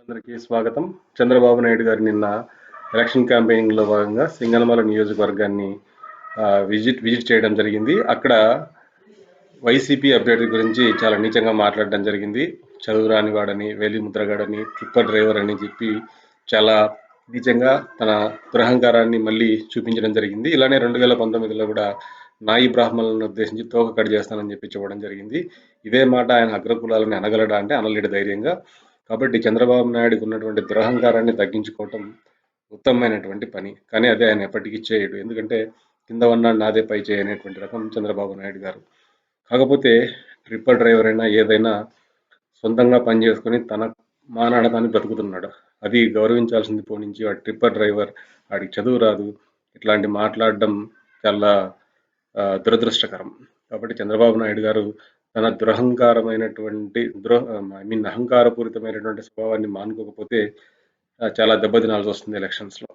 అందరికీ స్వాగతం. చంద్రబాబు నాయుడు గారు నిన్న ఎలక్షన్ క్యాంపెయినింగ్లో భాగంగా సింగనమల నియోజకవర్గాన్ని విజిట్ విజిట్ చేయడం జరిగింది. అక్కడ వైసీపీ అభ్యర్థి గురించి చాలా నీచంగా మాట్లాడడం జరిగింది. చదువు రాని వాడని ట్రిప్పర్ డ్రైవర్ అని చెప్పి చాలా నీచంగా తన దురహంకారాన్ని మళ్ళీ చూపించడం జరిగింది. ఇలానే రెండు వేల పంతొమ్మిదిలో కూడా నాయి బ్రాహ్మణులను ఉద్దేశించి తోక కట్ చేస్తానని చెప్పి చెప్పడం జరిగింది. ఇదే మాట ఆయన అగ్రకులాలని అనగలడా అంటే అనలేడు ధైర్యంగా. కాబట్టి చంద్రబాబు నాయుడుకి ఉన్నటువంటి దురహంకారాన్ని తగ్గించుకోవటం ఉత్తమమైనటువంటి పని. కానీ అదే ఆయన ఎప్పటికీ చేయడు. ఎందుకంటే కింద ఉన్న నాదే పై చేయనేటువంటి రకం చంద్రబాబు నాయుడు గారు. కాకపోతే ట్రిప్పర్ డ్రైవర్ అయినా ఏదైనా సొంతంగా పని చేసుకొని తన మానాడతాన్ని బ్రతుకుతున్నాడు. అది గౌరవించాల్సింది పోనించి వాడు ట్రిప్పర్ డ్రైవర్ వాడికి చదువు రాదు. ఇట్లాంటి మాట్లాడడం చాలా దురదృష్టకరం. కాబట్టి చంద్రబాబు నాయుడు గారు తన దురహంకారమైనటువంటి దుర ఐ మీన్ అహంకారపూరితమైనటువంటి స్వభావాన్ని మానుకోకపోతే చాలా దెబ్బతినాల్సి వస్తుంది ఎలక్షన్స్లో